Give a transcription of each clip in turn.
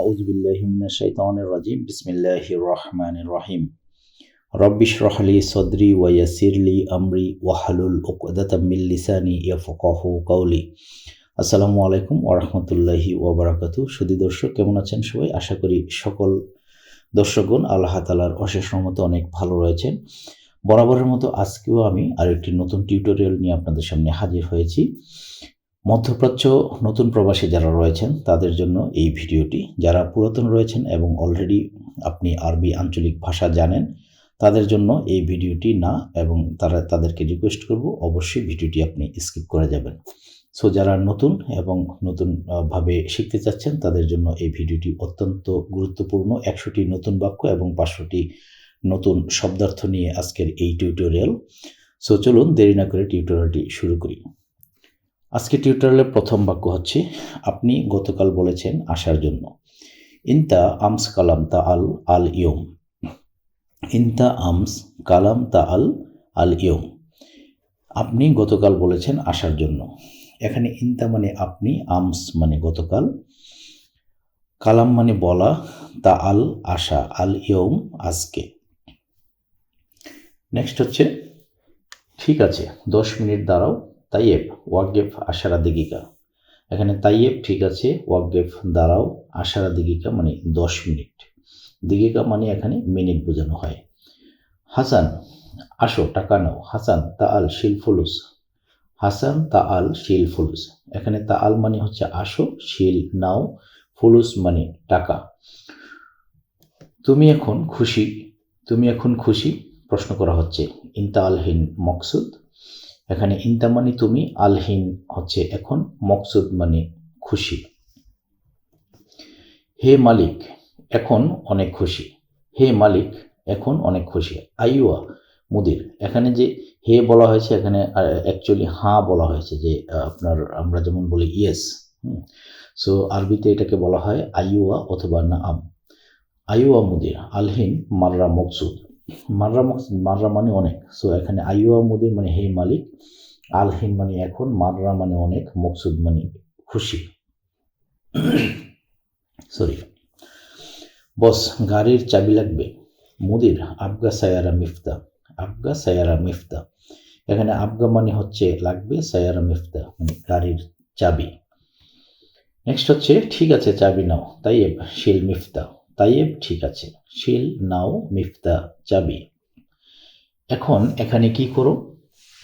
আউযু বিল্লাহি মিনাশ শাইতানির রাজিম, বিসমিল্লাহির রহমান রহিম। রব্বিশ রহলি সদরি ওয়া ইয়াসিরলি আমরি ওয়া হালুল উকদাতাম মিন লিসানি ইয়াফকাহু কাওলি। আসসালামু আলাইকুম ওয়া রাহমাতুল্লাহি ওয়া বারাকাতু দর্শক, কেমন আছেন সবাই? আশা করি সকল দর্শকগণ আল্লাহ তালার অশেষ মতো অনেক ভালো রয়েছেন। বরাবরের মতো আজকেও আমি আরেকটি নতুন টিউটোরিয়াল নিয়ে আপনাদের সামনে হাজির হয়েছি। মধ্যপ্রাচ্য নতুন প্রবাসী যারা রয়েছেন, তাদের জন্য এই ভিডিওটি, যারা পুরাতন রয়েছেন এবং অলরেডি আপনি আরবি আঞ্চলিক ভাষা জানেন, তাদের জন্য এই ভিডিওটি না এবং তারা, তাদেরকে রিকোয়েস্ট করব, অবশ্যই ভিডিওটি আপনি স্কিপ করে যাবেন। সো যারা নতুন এবং নতুনভাবে শিখতে চাচ্ছেন, তাদের জন্য এই ভিডিওটি অত্যন্ত গুরুত্বপূর্ণ। একশোটি নতুন বাক্য এবং পাঁচশোটি নতুন শব্দার্থ নিয়ে আজকের এই টিউটোরিয়াল সো চলুন দেরি না করে টিউটোরিয়ালটি শুরু করি। আজকে টিউটোরিয়ালের প্রথম বাক্য হচ্ছে, আপনি গতকাল বলেছেন আসার জন্য। ইনতা আমস কালাম তা আল আল ইয়ম। ইনতা আমস কালাম তা আল আল ইয়ম। আপনি গতকাল বলেছেন আসার জন্য। এখানে ইনতা মানে আপনি, আমস মানে গতকাল। কালাম মানে বলা, তা আল আশা আল ইয়ম, আজকে। নেক্সট হচ্ছে, ঠিক আছে, দশ মিনিট দাঁড়াও। তাইয়েব ওয়াকগেফ আশারা দিগিকা। এখানে তাইয়েব ঠিক আছে ওয়াকগেফ দাঁড়াও, আশারা দিগিকা মানে দশ মিনিট। দিগিকা মানে এখানে মিনিট বোঝানো হয়। হাসান, আসো, টাকা নাও। হাসান তা আল শিল, ফুলুস। হাসান তা আল শিল, ফুলুস। এখানে তা আল মানে হচ্ছে আসো, শিল নাও, ফুলুস মানে টাকা। তুমি এখন খুশি, তুমি এখন খুশি? প্রশ্ন করা হচ্ছে ইনতা আলহীন মকসুদ এখানে ইনতা মানে তুমি আলহীন হচ্ছে এখন মকসুদ মানে খুশি। হে মালিক, এখন অনেক খুশি। হে মালিক, এখন অনেক খুশি। আইওয়া মুদির। এখানে যে হে বলা হয়েছে, এখানে অ্যাকচুয়ালি হাঁ বলা হয়েছে যে আপনার, আমরা যেমন বলি ইয়েস সো আরবিতে এটাকে বলা হয় আইওয়া অথবা না আম আইওয়া মুদির আলহীন মাররা মকসুদ। মাররা মাররা মানে অনেক। সো এখানে আইওয়া মুদির মানে হে মালিক আলহীন মানে এখন মাররা মানে অনেক, মকসুদ মানে খুশি। সরি বস গাড়ির চাবি লাগবে। মুদির, আবগা সায়ারা মিফতা। আবগা সায়ারা মিফতা। এখানে আবগা মানে হচ্ছে লাগবে সায়ারা মিফতা মানে গাড়ির চাবি। নেক্সট হচ্ছে, ঠিক আছে, চাবি নাও। তাই শিল মিফতা। তাইয়েব, ঠিক আছে। শিল, নাও, মিফতা চাবি এখন এখানে কি করো?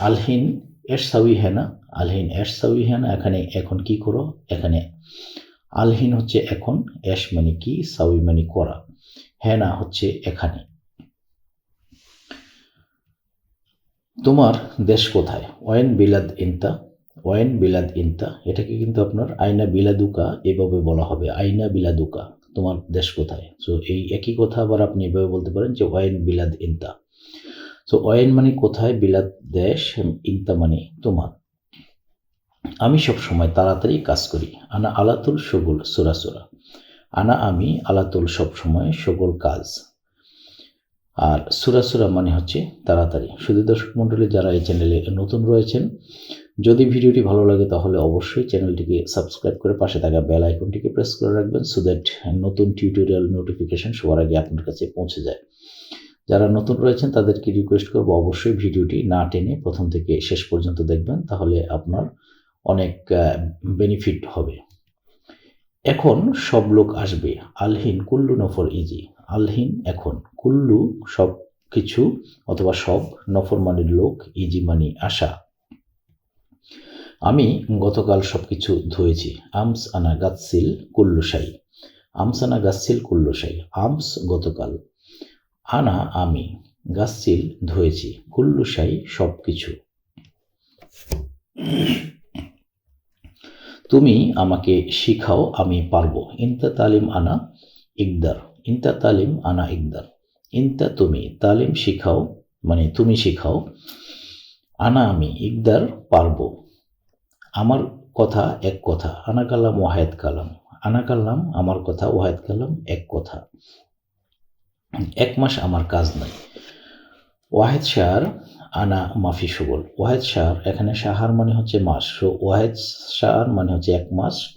আলহিন এর সাউই হেনা আলহিন এর সাউই হেনা এখানে এখন কি করো? এখানে আলহিন হচ্ছে এখন, এস মানে কি? সাউই মানে করা। হেনা হচ্ছে এখানে। তোমার দেশ কোথায়? ওয়েন বিলাদ ইনতা। ওয়েন বিলাদ ইনতা। এটাকে কিন্তু আপনার আইনা বিলাদুকা এভাবে বলা হবে। আইনা বিলাদুকা। তোমার দেশ কোথায়? সো এই একই কথা আবার আপনি এভাবে বলতে পারেন যে ওয়েন বিলাদ ইনতা। সো ওয়েন মানে কোথায়? বিলাদ দেশ, ইনতা মানে তোমার। আমি সব সময় তাড়াতাড়ি কাজ করি। আনা আলাতুল সগুল, সোরা আনা আমি আলাতুল সব সময় সগল কাজ। আর সুরা সুরা মানে হচ্ছে তাড়াতাড়ি। শুধু দর্শক মণ্ডলী, যারা এই চ্যানেলে নতুন রয়েছেন যদি ভিডিওটি ভালো লাগে তাহলে অবশ্যই চ্যানেলটিকে সাবস্ক্রাইব করে পাশে থাকা বেল আইকনটিকে প্রেস করে রাখবেন সো দ্যাট নতুন টিউটোরিয়াল নোটিফিকেশান সবার আগে আপনার কাছে পৌঁছে যায়। যারা নতুন রয়েছেন তাদেরকে রিকোয়েস্ট করব অবশ্যই ভিডিওটি না টেনে প্রথম থেকে শেষ পর্যন্ত দেখবেন, তাহলে আপনার অনেক বেনিফিট হবে। এখন সব লোক আসবে। আলহিন, কুল্লু, নফর, ইজি। আলহিন, এখন। কুল্লু সব কিছু অথবা সব, নফর মানির লোক, ইজি মানি আশা। আমি গতকাল সব কিছু ধুয়েছি। আমস আনা গাচ্ছিল কুল্লুসাই আমস আনা গাচ্ছিল কুল্লুসাই আমস গতকাল। আনা আমি গাচ্ছিল ধুয়েছি। কুল্লুসাই সব কিছু তুমি আমাকে শিখাও, আমি পারব। ইনতা তালিম আনা ইকদার। ইনতা তালিম আনা ইকদার। ইনতা তুমি তালিম শিখাও মানে তুমি শিখাও। আনা আমি ইকদার পারব। আমার কথা এক কথা, আনা কালাম ওয়াহেদ কালাম আনা কালাম আমার কথা, ওয়াহেদ কালাম এক কথা। এক মাস আমার কাজ নাই। ওয়াহেদ শাহর আনা মাফি সুবল। ওয়াহেদ শাহর এখানে শাহার মানে হচ্ছে মাস। সো ওয়াহেদ শাহর মানে হচ্ছে এক মাস।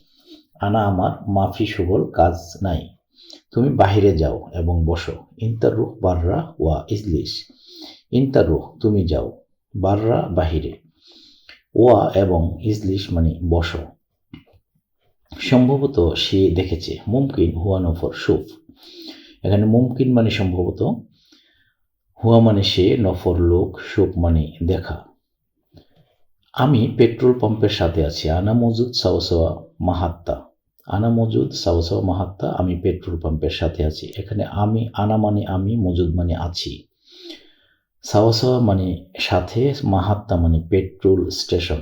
আনা আমার মাফি সুগল কাজ নাই। তুমি বাহিরে যাও এবং বসো। ইন্তারুহ বাররা ওয়া ইজলিশ ইন্তারুহ তুমি যাও। বাররা বাহিরে। ওয়া এবং ইজলিশ মানে বসো। সম্ভবত সে দেখেছে, মুমকিন হুয়া নফর সুফ। এখানে মুমকিন মানে সম্ভবত, হুয়া মানে সে নফর লোক, সুফ মানে দেখা। আমি পেট্রোল পাম্পের সাথে আছি, আনা মজুদ সাওসাওয়া মাহাত্তা। আনা মজুদ সাওসাওয়া মাহাত্তা, আমি পেট্রোল পাম্পের সাথে আছি। এখানে আমি, আনা মানে আমি, মজুদ মানে আছি। সাওসাওয়া মানে সাথে মাহাত্মা মানে পেট্রোল স্টেশন।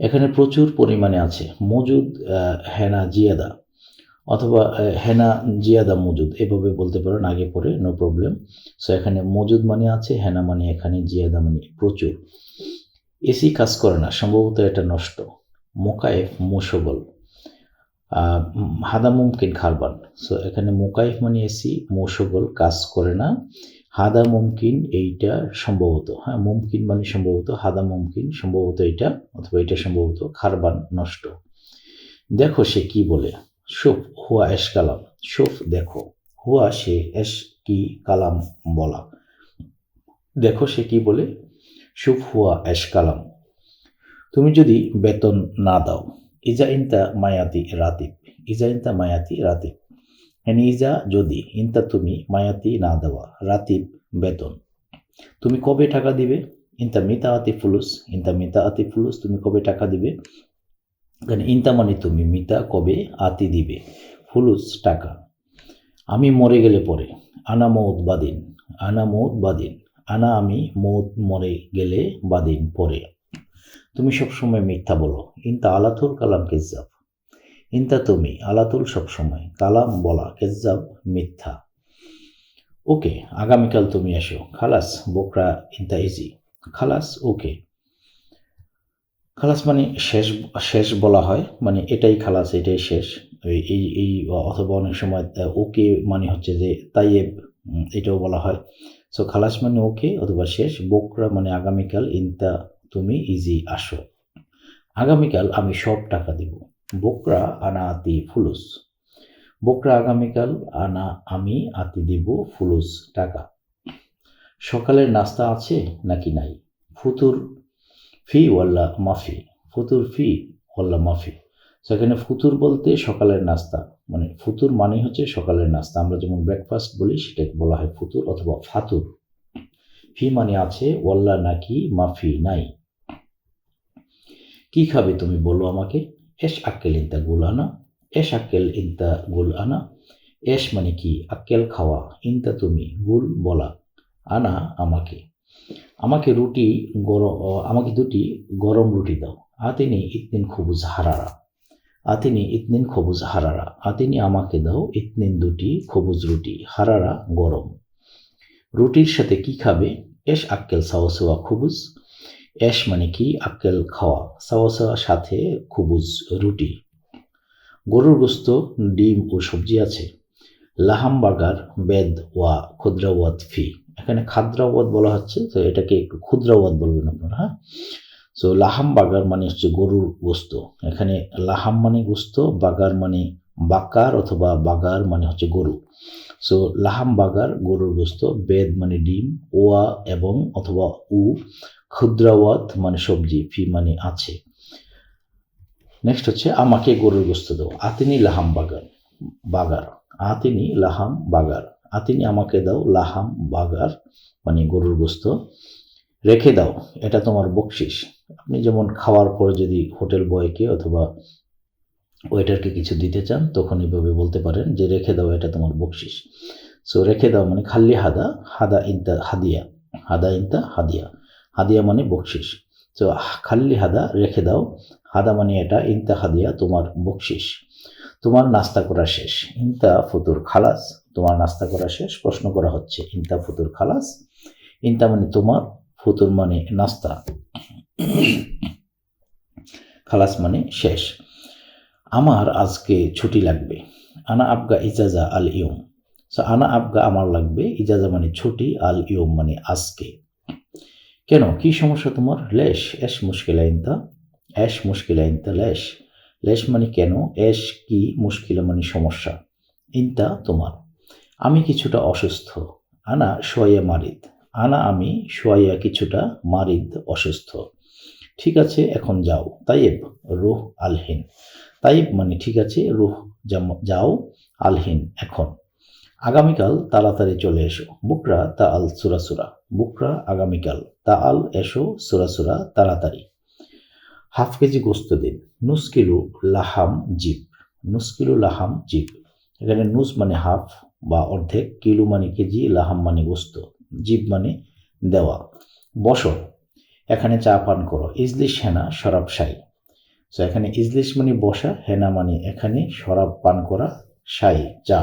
এখানে প্রচুর পরিমাণে আছে। মজুদ হেনা জিয়াদা, অথবা হেনা জিয়াদা মজুদ, এভাবে বলতে পারেন, আগে পরে নো প্রবলেম সো এখানে মজুদ মানে আছে হেনা মানে এখানে জিয়াদা মানে প্রচুর। এসি কাজ করে না, সম্ভবত এটা নষ্ট। মোকায়েফ মুসগল হাদা মুমকিন খারবান। সো এখানে মোকাইফ মানে এসি, মৌসগল কাজ করে না। হাদা মুমকিন এইটা সম্ভবত হ্যাঁ মুমকিন মানে সম্ভবত, হাদা মুমকিন সম্ভবত এটা অথবা এটা সম্ভবত খারবান নষ্ট। দেখো সে কি বলে সুফ হুয়া এস কালাম। সুফ দেখো, হুয়া সে এস কি কালাম বলা। দেখো সে কি বলে সুফ হুয়া এস কালাম। তুমি যদি বেতন না দাও ইজা ইনতা মায়াতি রাতিব, ইজা ইনতা মায়াতি রাতিব। হ্যাঁ ইজা যদি ইনতা তুমি মায়াতি না দেওয়া, রাতিব বেতন। তুমি কবে টাকা দিবে? ইনতা মিতা আতি ফুলুস, ইনতা মিতা আতি ফুলুস তুমি কবে টাকা দিবে? এখানে ইনতা মানে তুমি, মিতা কবে আতি দিবে? ফুলুস টাকা। আমি মরে গেলে পরে, আনা মৌত বাদিন, আনা মৌত বাদিন, আনা আমি মৌত মরে গেলে বাদিন পরে। তুমি সবসময় মিথ্যা বলো। ইনতা আলাতুল কালাম কেজাব ইনতা তুমি, আলাতুল সবসময়। কালাম বলা কেজাব মিথ্যা। ওকে, আগামীকাল তুমি এসো খালাস, বোকরা, ইনতা ইজি। খালাস, ওকে। খালাস মানে শেষ শেষ বলা হয়। মানে এটাই খালাস, এটাই শেষ। এই এই অথবা অনেক সময় ওকে মানে হচ্ছে যে তাইয়েব এটাও বলা হয়। সো খালাস মানে ওকে, অথবা শেষ। বোকরা মানে আগামীকাল, ইনতা তুমি ইজি আসো। আগামীকাল আমি সব টাকা দিব। বোকরা আনা আতি ফুলুস। বোকরা আগামীকাল আনা আমি আতি দিব ফুলুস টাকা। সকালের নাস্তা আছে নাকি নাই? ফুতুর ফি ওয়াল্লা মাফি। ফুতুর ফি ওয়াল্লা মাফি। সেখানে ফুতুর বলতে সকালের নাস্তা। মানে ফুতুর মানে হচ্ছে সকালের নাস্তা। আমরা যেমন ব্রেকফাস্ট বলি, সেটাকে বলা হয় ফুতুর অথবা ফাতুর। ফি মানে আছে ওয়াল্লা নাকি মাফি নাই। কি খাবে তুমি বলো আমাকে? এস আক্কেল ইন্তা গুল আনা। এস আক্কেল ইন্তা গুল আনা। এস মানে কি? আক্কেল খাওয়া। ইন্তা তুমি গুল বলা। আনা আমাকে। আমাকে রুটি গরম আমাকে দুটি গরম রুটি দাও। আতিনি ইতনিন খবুজ হারারা। আতিনি ইতনিন খবুজ হারারা। আতিনি আমাকে দাও ইতনিন দুটি খবুজ রুটি। হারারা গরম। রুটির সাথে কি খাবে? এস আক্কেল সাওয়া খবুজ। এস মানে কি? আক্কেল খাওয়া। সাওয়া সাথে খুবুজ রুটি। গরুর গোস্ত, ডিম ও সবজি আছে। লাহাম বাগার বেদ ওয়া ক্ষুদ্রাওয়াত ফি। এখানে খাদ্রাওয়াত বলা হচ্ছে, তো এটাকে একটু ক্ষুদ্রাওয়াত বলবেন আপনারা হ্যাঁ? সো লাহাম বাগার মানে হচ্ছে গরুর গোস্ত। এখানে লাহাম মানে গোস্ত বাগার মানে বাকার অথবা বাগার মানে হচ্ছে গরু। সো লাহাম বাগার গরুর গোস্ত, বেদ মানে ডিম, ওয়া এবং অথবা উ ক্ষুদ্রাওয়াত মানে সবজি, ফি মানে আছে। নেক্সট হচ্ছে, আমাকে গরুর গোস্ত দাও। আতিনি লাহাম বাগার বাগার। আতিনি লাহাম বাগার। আতিনি আমাকে দাও লাহাম বাগার মানে গরুর গোস্ত। রেখে দাও, এটা তোমার বকশিস। আপনি যেমন খাওয়ার পর যদি হোটেল বয়কে অথবা ওয়েটারকে কিছু দিতে চান, তখন এইভাবে বলতে পারেন যে, রেখে দাও, এটা তোমার বকশিস। সো রেখে দাও মানে খাল্লি হাদা হাদা ইন্তা, হাদিয়া। হাদা ইন্তা, হাদিয়া। হাদিয়া মানে বকশিস তো খাল্লি হাদা রেখে দাও। হাদা মানে এটা, ইন্তা হাদিয়া তোমার বকশিস তোমার নাস্তা করা শেষ। ইন্তা ফতুর খালাস, তোমার নাস্তা করা শেষ। প্রশ্ন করা হচ্ছে, ইন্তা ফতুর খালাস? ইন্তা মানে তোমার, ফতুর মানে নাস্তা। খালাস মানে শেষ। আমার আজকে ছুটি লাগবে। আনা আবগা ইজাজা আল ইয়ম সো আনা আবগা আমার লাগবে। ইজাজা মানে ছুটি আল ইয়ম মানে আজকে। কেন? কি সমস্যা তোমার? লেশ। এস মুশকিল ইন্তা অ্যাশ মুশকিলা ইনতা লেশ। লেশ মানে কেন? অ্যাশ কি মুশকিলা মানে সমস্যা। ইনতা তোমার। আমি কিছুটা অসুস্থ। আনা সোয়া মারিদ। আনা আমি সোয়া কিছুটা মারিদ অসুস্থ। ঠিক আছে, এখন যাও। তাইব রুহ আলহিন। তাইব মানে ঠিক আছে, রুহ যাও আলহিন, এখন। আগামীকাল তাড়াতাড়ি চলে এসো। বুকরা তা আল সুরাসুরা বুকরা আগামীকাল তা আল এসো সুরাসুরা তাড়াতাড়ি। হাফ কেজি গোস্ত দিন। নুস কিলো লাহাম জিপ। নুস কিলো লাহাম জিপ। এখানে নুস মানে হাফ বা অর্ধেক, কিলো মানে কেজি, লাহাম মানে গোস্ত, জিপ মানে দেওয়া। বসো। এখানে চা পান করো। ইজলিশ হেনা, শরাব সাই তো এখানে ইজলিশ মানে বসা, হেনা মানে এখানে শরাব পান করা সাই চা।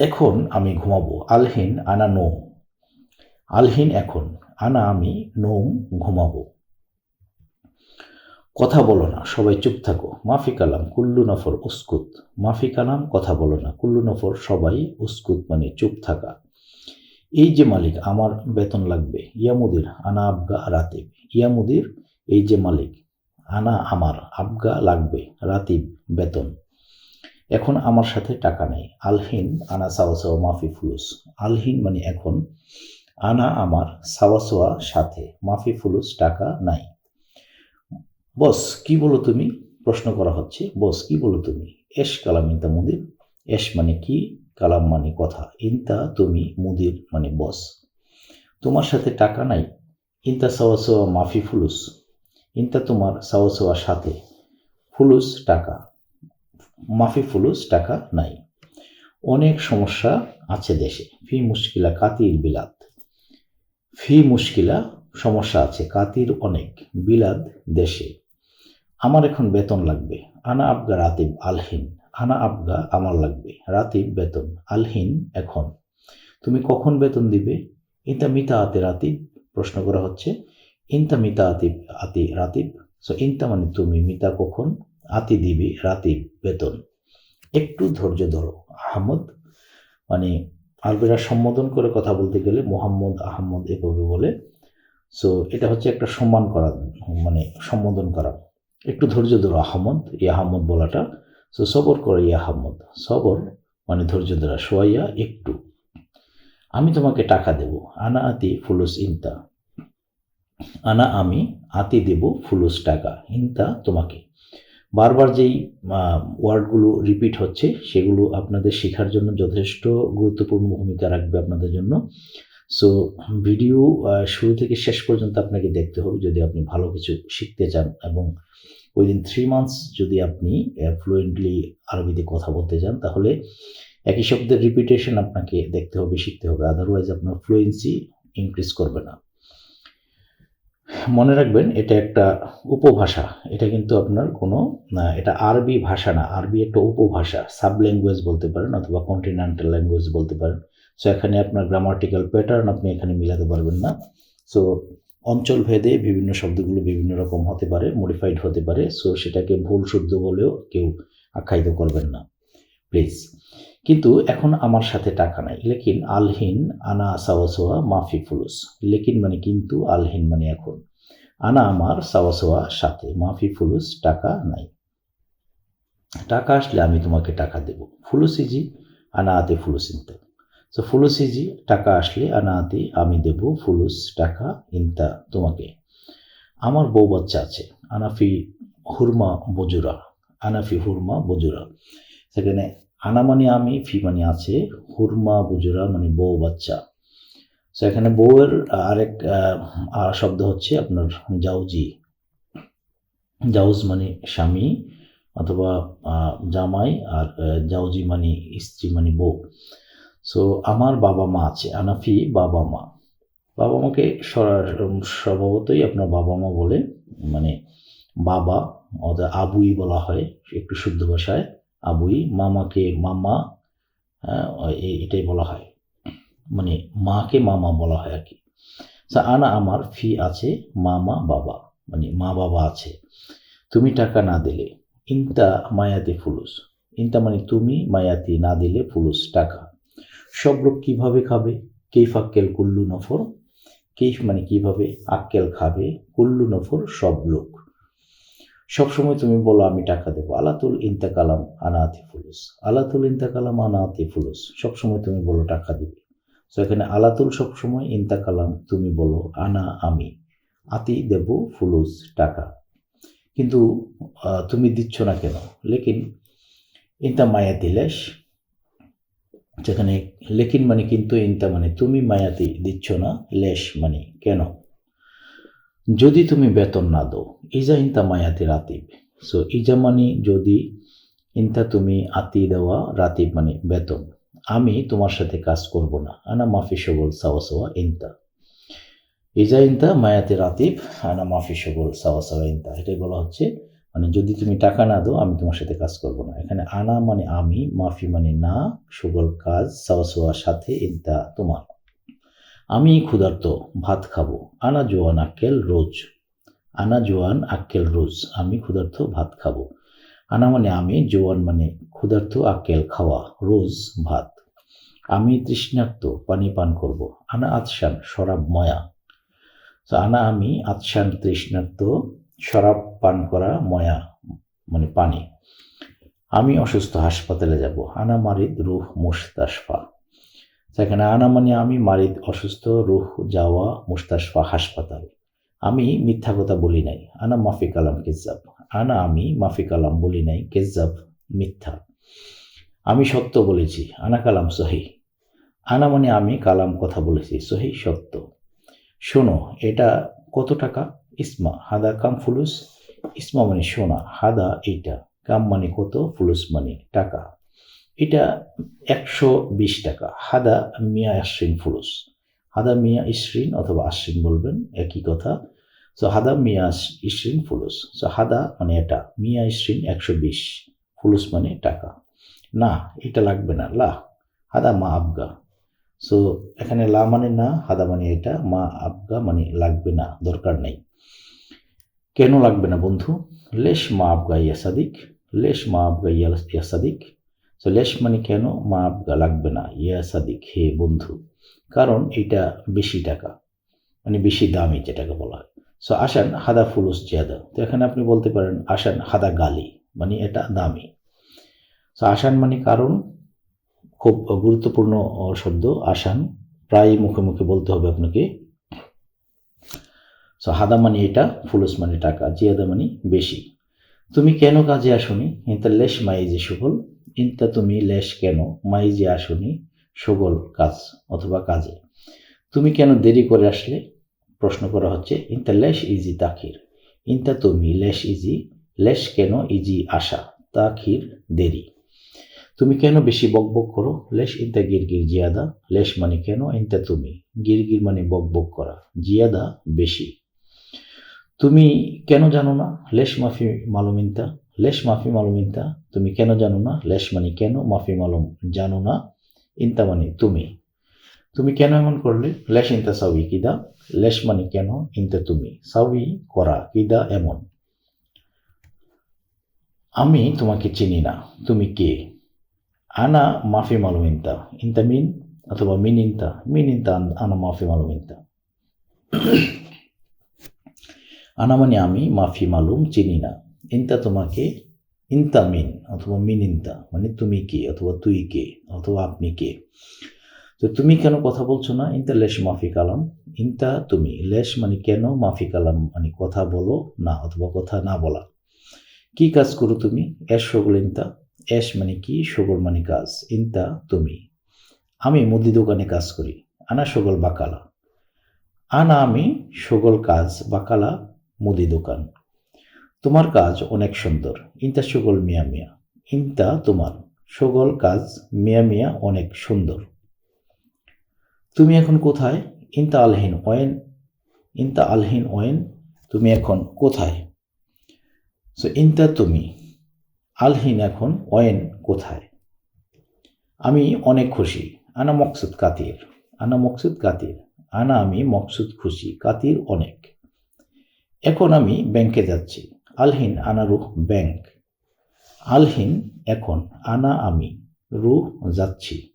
এখন আমি ঘুমাবো। আলহিন, আনা নোম। আলহিন এখন, আনা আমি নোম ঘুমাবো। কথা বলো না, সবাই চুপ থাকো। মাফি কালাম, কুল্লু নফর, উস্কুত। মাফি কালাম, কথা বলো না, কুল্লু নফর, সবাই উস্কুত মানে চুপ থাকা। এই যে মালিক, আমার বেতন লাগবে। ইয়ামুদির, আনা আবগা রাতিব। ইয়ামুদির, এই যে মালিক, আনা আমার, আবগা লাগবে, রাতিব, বেতন। এখন আমার সাথে টাকা নেই। আলহিন, আনা সাওয়া সাওয়া মাফি ফুলুস। আলহিন মানে এখন, আনা আমার সাওয়া সাওয়া সাথে, মাফি ফুলুস টাকা নাই। বস, কি বলো তুমি? প্রশ্ন করা হচ্ছে। বস, কি বলো তুমি? এস কালাম ইন্তা মুদির। এস মানে কি? কালাম মানে কথা। ইন্তা তুমি মুদির মানে বস। তোমার সাথে টাকা নাই। ইন্তা সাওয়া সাওয়া মাফি ফুলুস। ইন্তা তোমার সাওয়া সাওয়া সাথে। ফুলুস টাকা। মাফি ফুলুস টাকা নাই। অনেক সমস্যা আছে দেশে। ফি মুশকিলা কাতির বিলাদ ফি মুশকিলা, সমস্যা আছে কাতির অনেক বিলাদ দেশে। আমার এখন বেতন লাগবে। আনা আবগা রাতিব আলহিন, আনা আবগা আমার লাগবে। রাতিব বেতন, আলহিন এখন। তুমি কখন বেতন দিবে? ইন্তা মিতা আতে রাতিব, প্রশ্ন করা হচ্ছে। ইন্তা মিতা আতিব আতি রাতিব। সো ইন্তা মানে তুমি, মিতা কখন? আতি দিবি রাতিব বেতন। একটু ধৈর্য ধরো। আহমদ মানে আরবিরা সম্বোধন করে কথা বলতে গেলে মোহাম্মদ, আহমদ এভাবে বলে। সো এটা হচ্ছে একটা সম্মান করা মানে সম্বোধন করা। একটু ধৈর্য ধরো আহমদ ই আহমদ বলাটা। সো সবর করে ই আহমদ। সবর মানে ধৈর্য ধরা সোয়াইয়া একটু। আমি তোমাকে টাকা দেব। আনা আতি ফুলুস ইনতা। আনা আমি আতি দেব ফুলুস টাকা, ইনতা তোমাকে। বারবার যেই ওয়ার্ডগুলো রিপিট হচ্ছে, সেগুলো আপনাদের শেখার জন্য যথেষ্ট গুরুত্বপূর্ণ ভূমিকা রাখবে আপনাদের জন্য। সো, ভিডিও শুরু থেকে শেষ পর্যন্ত আপনাকে দেখতে হবে যদি আপনি ভালো কিছু শিখতে চান এবং উইদিন থ্রি মান্থস যদি আপনি ফ্লুয়েন্টলি আরবিতে কথা বলতে চান, তাহলে একই শব্দের রিপিটেশন আপনাকে দেখতে হবে, শিখতে হবে। আদারওয়াইজ আপনার ফ্লুয়েন্সি ইনক্রিজ করবে না। মনে রাখবেন, এটা একটা উপভাষা। এটা কিন্তু আপনার কোনো এটা আরবি ভাষা না। আরবি একটা উপভাষা সাব ল্যাঙ্গুয়েজ বলতে পারেন অথবা কন্টিনেন্টাল ল্যাঙ্গুয়েজ বলতে পারেন। সো এখানে আপনার গ্রামাটিক্যাল প্যাটার্ন আপনি এখানে মিলাতে পারবেন না। সো অঞ্চল ভেদে বিভিন্ন শব্দগুলো বিভিন্ন রকম হতে পারে মডিফাইড হতে পারে। সো সেটাকে ভুল শুদ্ধ বলেও কেউ আখ্যায়িত করবেন না। প্লিজ কিন্তু এখন আমার সাথে টাকা নাই। লেকিন আলহিন আনা সাওয়াসোয়া মাফি ফুলুস। লেকিন মানে কিন্তু আলহিন মানে এখন। আনা আমার সাওয়াসোয়া সাথে মাফি ফুলুস টাকা নাই। টাকা আসলে আমি তোমাকে টাকা দেব। ফুলুসিজি আনা আতে ফুলুস ইনতা। সো ফুলুসিজি টাকা আসলে আনা আতে আমি দেব ফুলুস টাকা ইনতা তোমাকে। আমার বউ বাচ্চা আছে, আনাফি হুরমা বজুরা, আনাফি হুরমা বজুরা। সেখানে আনা মানে আমি, ফি মানে আছে, হুরমা বুজুরা মানে বউ বাচ্চা। সো এখানে বউয়ের আরেক আর শব্দ হচ্ছে আপনার জাউজি। জাউজ মানে স্বামী অথবা জামাই আর জাউজি মানে স্ত্রী মানে বউ। সো আমার বাবা মা আছে, আনাফি বাবা মা। বাবা মাকে স্বভাবতই আপনার বাবা মা বলে মানে বাবা অথবা আবুই বলা হয় একটু শুদ্ধ ভাষায়, আবুই। মামাকে মামা এটাই বলা হয়। মানে মাকে মামা বলা হয় আর কি। আনা আমার ফি আছে, মামা, বাবা মানে মা, বাবা আছে। তুমি টাকা না দিলে, ইনতা মায়াতি ফুলুস। ইনতা মানে তুমি মায়াতি না দিলে ফুলুস টাকা। সব লোক কীভাবে খাবে? কেইফ আক্কেল কুল্লু নফর? কেইফ মানে কীভাবে আক্কেল খাবে? কুল্লু নফর সব লোক। সবসময় তুমি বলো, আমি টাকা দেবো। আলাতুল ইন্তাকালাম আনাতি ফুলুস। আলাতুল ইন্তাকালাম আনাতি ফুলুস। সবসময় তুমি বলো, টাকা দিবে। তো এখানে আলাতুল সবসময় ইন্তাকালাম তুমি বলো, আনা, আমি। আতি দেব ফুলুস টাকা। কিন্তু তুমি দিচ্ছ না কেন? লেকিন, ইন্তা মায়াতি লেশ যেখানে লেকিন মানে কিন্তু ইন্তা মানে তুমি মায়াতি দিচ্ছ না লেশ মানে কেন? যদি তুমি বেতন না দাও, ইজা ইন্তা মায়াতি রাতিব। সো ইজা মানে যদি ইন্তা তুমি আতি দেওয়া, রাতিব মানে বেতন। আমি তোমার সাথে কাজ করব না। আনা মাফি সবল সাওয়া সাওয়া ইন্তা। ইজা ইন্তা মায়াতি রাতিব, আনা মাফি সবল সাওয়া সাওয়া ইন্তা। এটাই বলা হচ্ছে মানে যদি তুমি টাকা না দাও, আমি তোমার সাথে কাজ করব না। এখানে আনা মানে আমি, মাফি মানে না সুগল কাজ সাওয়া সাওয়ার সাথে ইন্তা তোমার। আমি ক্ষুধার্ত, ভাত খাব। আনা জোয়ান আক্কেল রোজ। আনা জোয়ান আক্কেল রোজ। আমি ক্ষুধার্ত, ভাত খাব। আনা মানে আমি জোয়ান মানে ক্ষুধার্ত আক্কেল খাওয়া, রোজ ভাত। আমি তৃষ্ণার্ত, পানি পান করব। আনা আতসান শরাব ময়া। তো আনা আমি আতসান তৃষ্ণার্ত, শরাব পান করা ময়া মানে পানি। আমি অসুস্থ, হাসপাতালে যাব। আনা মারিদ, রুহ মুস্তাশফা সেখানে আনা মানে আমি মারিদ অসুস্থ, রুহ যাওয়া মুস্তাশফা হাসপাতাল। আমি মিথ্যা কথা বলি নাই। আনা মাফি কালাম কেজাব আনা আমি, মাফি কালাম, বলি নাই কেজাব মিথ্যা। আমি সত্য বলেছি, আনা কালাম সহি। আনা মানে আমি কালাম কথা বলেছি, সহি সত্য। শোনো, এটা কত টাকা? ইসমা, হাদা কাম ফুলুস? ইসমা মানে সোনা, হাদা এইটা। কাম মানে কত? ফুলুস মানে টাকা। এটা একশো বিশ টাকা। হাদা মিয়া আশ্রিন ফুলুস। হাদা মিয়া ইসরিন অথবা আশ্রিন বলবেন, একই কথা। সো হাদা মিয়া ইসরিন ফুলুস। সো হাদা মানে এটা, মিয়া ইসরিন একশো বিশ। ফুলুস মানে টাকা। না, এটা লাগবে না, লা। হাদা মা আবগা। সো এখানে লা মানে না, হাদা মানে এটা, মা আবগা মানে লাগবে না, দরকার নেই। কেন লাগবে না বন্ধু? লেশ মা আবগা ইয়া সাদিক। লেশ মা আবগা ইয়া সাদিক। সো লেশ মানে কেন? মা আবগা লাগবে না, ইয়া সাদিক। হে বন্ধু। কারণ এটা বেশি টাকা। মানে বেশি দামি যেটাকে বলা হয়। সো আসান হাদা ফুলুস জিয়াদা তো এখানে আপনি বলতে পারেন আসান হাদা গালি মানে এটা দামি। সো আসান মানে কারণ? খুব গুরুত্বপূর্ণ শব্দ আসান প্রায় মুখে মুখে বলতে হবে আপনাকে। সো হাদা মানে এটা ফুলুস মানে টাকা জিয়াদা মানে বেশি। তুমি কেন কাজে আসনি? ইন্তা লেশ মাইজি সুগল। ইন্তা তুমি লেশ কেন? মাইজি আসনি, সুগল কাজ, অথবা কাজে। তুমি কেন দেরি করে আসলে? প্রশ্ন করা হচ্ছে, ইন্তা লেশ ইজি তাখির ইন্তা তুমি লেশ ইজি, লেশ কেন ইজি আসা তাখির দেরি। তুমি কেন বেশি বকবক করো? লেশ ইন্তা গিরগির জিয়াদা। লেশ মানে কেন? ইন্তা তুমি। গিরগির মানে বকবক করা। জিয়াদা বেশি। তুমি কেন জানো না? লেশ মাফি মালুমিনতা লেশ মাফি মালুমিনতা তুমি কেন জানো না? লেশ মানে কেন? মাফি মালুম জানো না। ইন্তা মানে তুমি। তুমি কেন এমন করলে? লেশ ইন্তা সাউই লেশ মানে কেন? ইন্তা তুমি। সাউই করা, কিদা এমন। আমি তোমাকে চিনি না। তুমি কে? আনা মাফি মালুম ইন্তা ইন্তা মিন অথবা মিন ইন্তা মিন ইন্তা আনা মাফি মালুম ইন্তা আনা মানে আমি, মাফি মালুম, চিনি না। ইন্তা তোমাকে, ইন্তা মিন অথবা মিন ইন্তা মানে তুমি কে? অথবা তুই কে? অথবা আপনি কে? তো তুমি কেন কথা বলছো না? ইন্তা লেশ মাফি কালাম। ইন্তা তুমি। লেশ মানে কেন মাফি কালাম মানে কথা বলো না অথবা কথা না বলা। কি কাজ করো তুমি? এস সগল ইন্তা। এস মানে কি? সগল মানে কাজ। ইন্তা তুমি। আমি মুদি দোকানে কাজ করি। আনা সগল বাকালা। আনা আমি সগল কাজ বাকালা মুদি দোকান। তোমার কাজ অনেক সুন্দর। ইন্তা সগল মিয়া মিয়া। ইন্তা তোমার। সগল কাজ মিয়া মিয়া অনেক সুন্দর। তুমি এখন কোথায়? ইনতা আলহীন ওয়েন ইনতা আলহীন ওয়েন তুমি এখন কোথায়? সো ইনতা তুমি, আলহীন এখন ওয়েন কোথায়? আমি অনেক খুশি, আনা মকসুদ কাতির, আনা মকসুদ কাতির, আনা আমি মকসুদ খুশি, কাতির অনেক। এখন আমি ব্যাংকে যাচ্ছি, আলহীন আনা রুহ ব্যাংক। আলহীন এখন আনা আমি রুহ যাচ্ছি।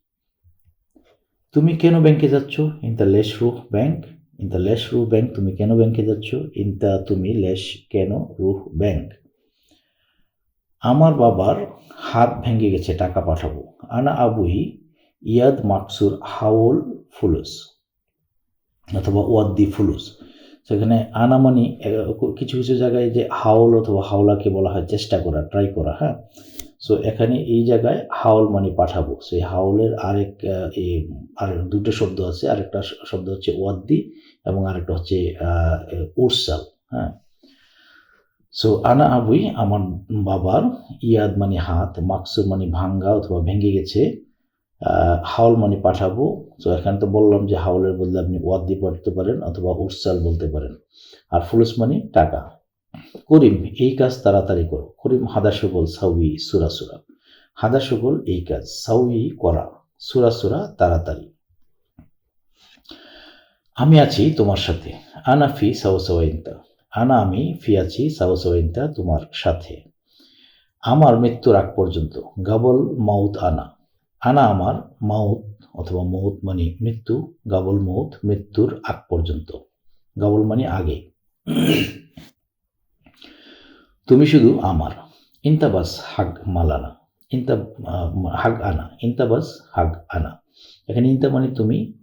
তুমি কেন ব্যাংকে যাচ্ছ? ইন দ্য লেস রুহ ব্যাংক ইন দ্য লেস রুহ ব্যাংক তুমি কেন ব্যাংকে যাচ্ছ? ইন দ্য তুমি লেস কেন রুহ ব্যাংক আমার বাবার হাত ভেঙে গেছে, টাকা পাঠাবো। আনা আবুই ইয়াদ মাকসুর হাওল ফুলুস, অথবা ওয়াদ্দি ফুলুস। সেখানে আনামানি কিছু কিছু জায়গায় যে হাওল অথবা হাওলাকে বলা হয়, চেষ্টা করা ট্রাই করা হ্যাঁ? সো এখানে এই জায়গায় হাওল মানে পাঠাবো। সেই হাওলের আরেক আর দুটো শব্দ আছে। আরেকটা শব্দ হচ্ছে ওয়াদ্দি এবং আরেকটা হচ্ছে উরসাল হ্যাঁ। সো আনা আবুই আমার বাবার ইয়াদ মানে হাত মাকসুর মানে ভাঙ্গা অথবা ভেঙে গেছে হাওল মানে পাঠাবো। তো এখানে তো বললাম যে হাওলের বদলে আপনি ওয়াদ্দি পড়তে পারেন অথবা উরসাল বলতে পারেন। আর ফুলুস মানে টাকা। করিম, এই কাজ তাড়াতাড়ি করো। করিম, হাদা সুগল সাউই সুরা সুরা। হাদা সুগল, এই কাজ সাউই করা, সুরা সুরা, তাড়াতাড়ি। আমি আছি তোমার সাথে। আনা ফি সাও সাওয়াইন্তা। আনা আমি ফি আছি সাও সাওয়াইন্তা তোমার সাথে। আমার মৃত্যুর আগ পর্যন্ত। গাবল মাউত আনা। আনা আমার মাউত অথবা মৌত মানে মৃত্যু, গাবল মৌত মৃত্যুর আগ পর্যন্ত। গাবল মানে আগে। তুমি শুধু আমার। ইন্তাবাস হাগ মালানা। ইন্তা হাগ আনা। ইন্তাবাস হাগ আনা। এখানে ইন্তা মানে তুমি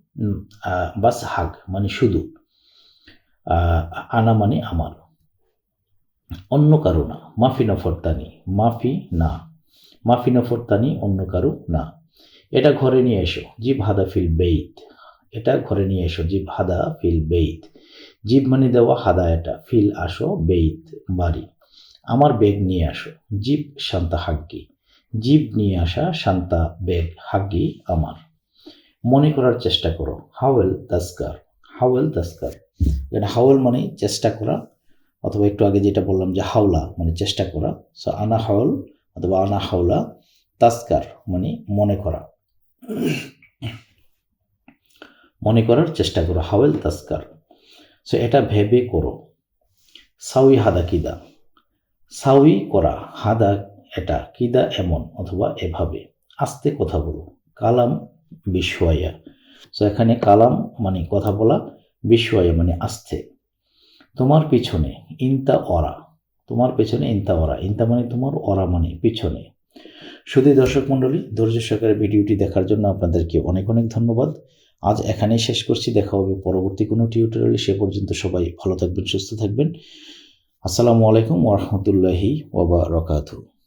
বাস হাগ মানে শুধু। আনা মানে আমার। অন্য কারও না। মাফি নফরতানি মাফি না। মাফি নফরতানি অন্য কারও না। এটা ঘরে নিয়ে এসো। জিব হাদা ফিল বেইত। এটা ঘরে নিয়ে এসো। জিব হাদা ফিল বেইত। জিব মানে দেওয়া, হাদা এটা। ফিল আসো, বেইত, বাড়ি। আমার বেগ নিয়ে আসো। জিব শান্তা হাগ্গি। জিব নিয়ে আসা শান্তা বেগ হাগ্গি আমার। মনে করার চেষ্টা করো। হাওয়েল তাস্কার। হাওয়েল তাস্কার। এটা হাওয়েল মানে চেষ্টা করা, অথবা একটু আগে যেটা বললাম যে হাওলা মানে চেষ্টা করা। সো আনা হাওল অথবা আনা হাওলা তাস্কার মানে মনে করা। মনে করার চেষ্টা করো। হাওয়েল তাস্কার। সো এটা ভেবে করো। সাউই হাদা কিদা সাউই করা, হাদা এটা, কিদা এমন অথবা এভাবে। আস্তে কথা বলো। কালাম বিশ্বয়া সো এখানে কালাম মানে কথা বলা বিশ্বয়া মানে আস্তে। তোমার পিছনে ইনতা অরা তোমার পেছনে ইনতা অরা ইনতা মানে তোমার অরা মানে পিছনে। শুধু দর্শক মণ্ডলী, ধৈর্য সহকারে ভিডিওটি দেখার জন্য আপনাদেরকে অনেক অনেক ধন্যবাদ। আজ এখানেই শেষ করছি। দেখা হবে পরবর্তী কোনো টিউটোরিয়ালে সে পর্যন্ত সবাই ভালো থাকবেন, সুস্থ থাকবেন। আসসালামু আলাইকুম ওরহমতুল্লাহি ওবা রকাতু